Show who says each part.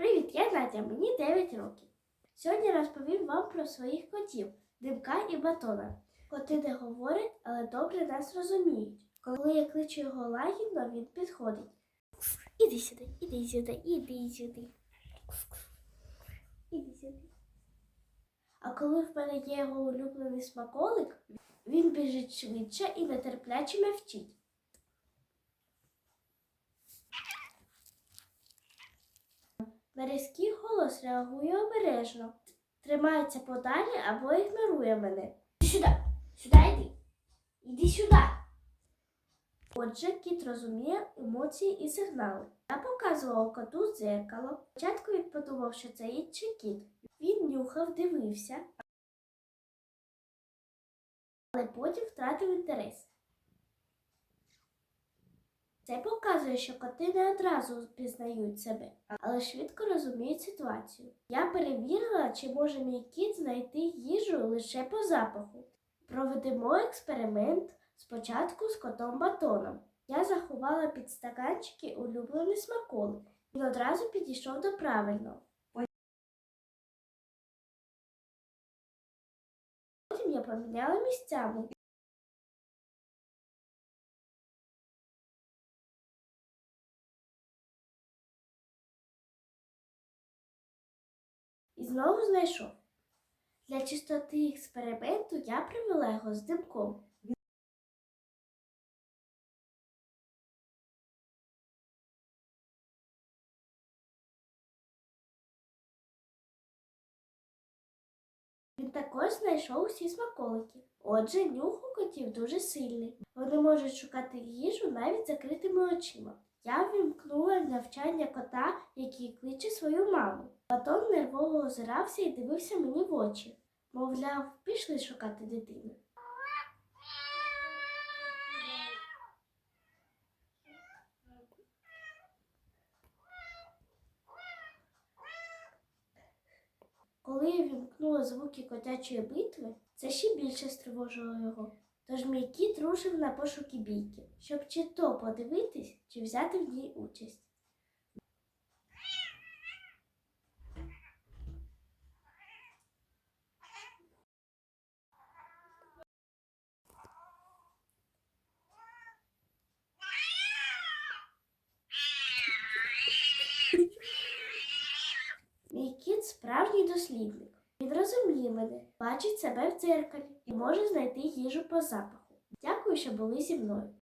Speaker 1: Привіт, я Надя, мені 9 років. Сьогодні розповім вам про своїх котів Димка і Батона. Коти не говорять, але добре нас розуміють. Коли я кличу його лагідно, він підходить. Іди сюди, іди сюди, іди сюди. Іди сюди. А коли в мене є його улюблений смаколик, він біжить швидше і нетерпляче мовчить. На голос реагує обережно, тримається подалі або ігнорує мене. Іди сюди, сюди йди. Іди сюди. Отже, кіт розуміє емоції і сигнали. Я показував коту дзеркало. Спочатку він подумав, що це інший кіт. Він нюхав, дивився, але потім втратив інтерес. Це показує, що коти не одразу пізнають себе, але швидко розуміють ситуацію. Я перевірила, чи може мій кіт знайти їжу лише по запаху. Проведемо експеримент спочатку з котом батоном. Я заховала під стаканчики улюблений смаколик. Він одразу підійшов до правильного. Потім я поміняла місцями. І знову знайшов. Для чистоти експерименту я привела його з димком. Він також знайшов усі смаколики. Отже, нюх у котів дуже сильний. Вони можуть шукати їжу навіть закритими очима. Я вімкнула навчання кота, який кличе свою маму. Батон нервово озирався і дивився мені в очі. Мовляв, пішли шукати дитину. Коли я вімкнула звуки котячої битви, це ще більше стривожило його. Тож мій кіт рушив на пошуки бійки, щоб чи то подивитись, чи взяти в ній участь. Мій кіт справжній дослідник. Він розуміє мене, бачить себе в дзеркалі і може знайти їжу по запаху. Дякую, що були зі мною.